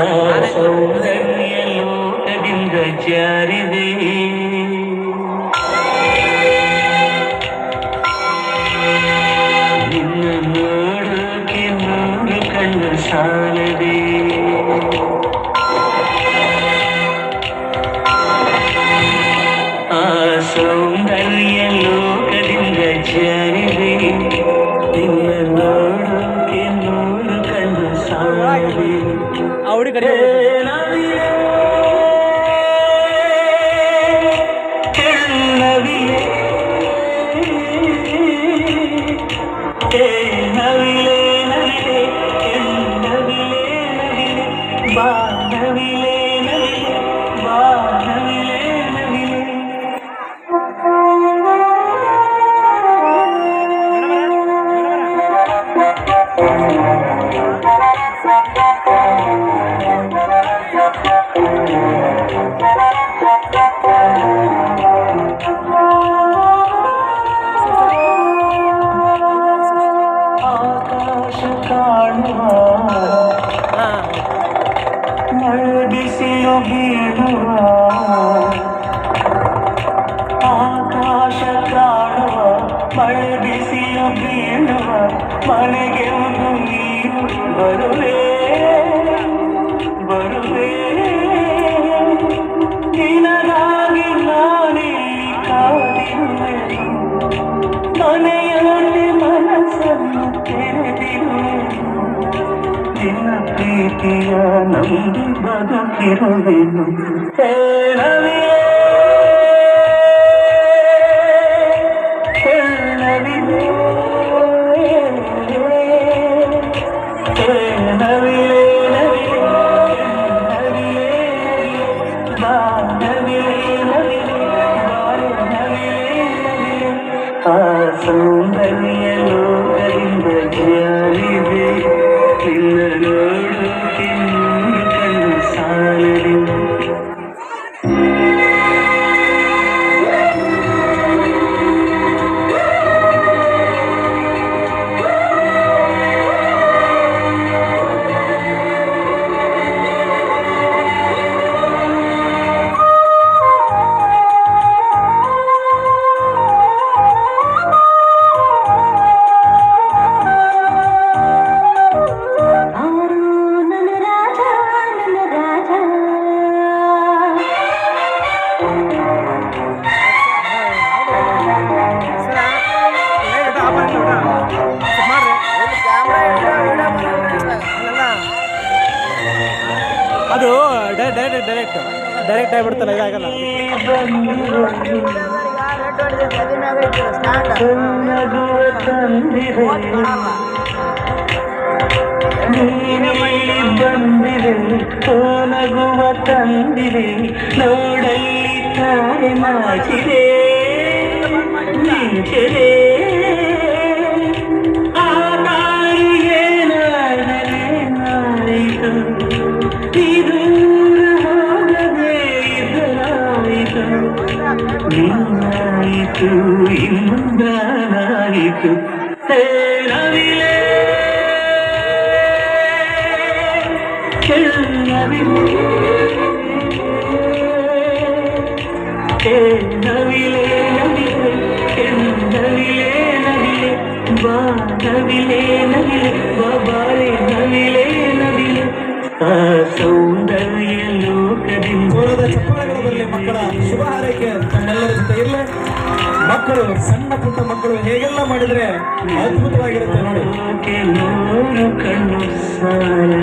ആ സൗന്ദര്യ ലോകതിൻ്റെ ജന ஒரு கிடையாது Thank you. ಬಿಸಿಲು ಬೀಳುವ ಆಕಾಶ ಕಾಣುವ ಮಳೆ ಬಿಸಿಲು ಬೀಳುವ ಮನೆಗೆ ಒಂದು ನೀರು ಬರುವೆ ಪ್ರೀತಿಯ ನಂಬಿ ಬದುಕಿರುವೆನು ಹೇಳವಿಯೇ ಸುಂದರಿಯಲು ಅದು ಡೈರೆಕ್ಟ್ ಡೈರೆಕ್ಟ್ ಡೈರೆಕ್ಟ್ ಆಗಿಬಿಡ್ತಲ್ಲ ಇದಾಗಲ್ಲ ಬಂದಿದೆ ತೋನಗುವ ತಂದಿದೆ ನೋಡಲ್ಲಿ ತಾಯಿ ಮಾಚಿದೆ ನಿಂಚದೆ തനിക്കു തേരവിലേ കിഴങ്ങവിലേ കേണവിലേ നവിലേ കിഴങ്ങവിലേ നവിലേ വാനവിലേ നവിലേ ആ ಸೌಂದರ್ಯ ಲೋಕದಿಂದ ಮಕ್ಕಳ ಶುಭ ಮಕ್ಕಳು ಸಣ್ಣ ಪುಟ್ಟ ಮಕ್ಕಳು ಹೇಗೆಲ್ಲ ಮಾಡಿದ್ರೆ ಅದ್ಭುತವಾಗಿರುತ್ತೆ ನೋಡಿ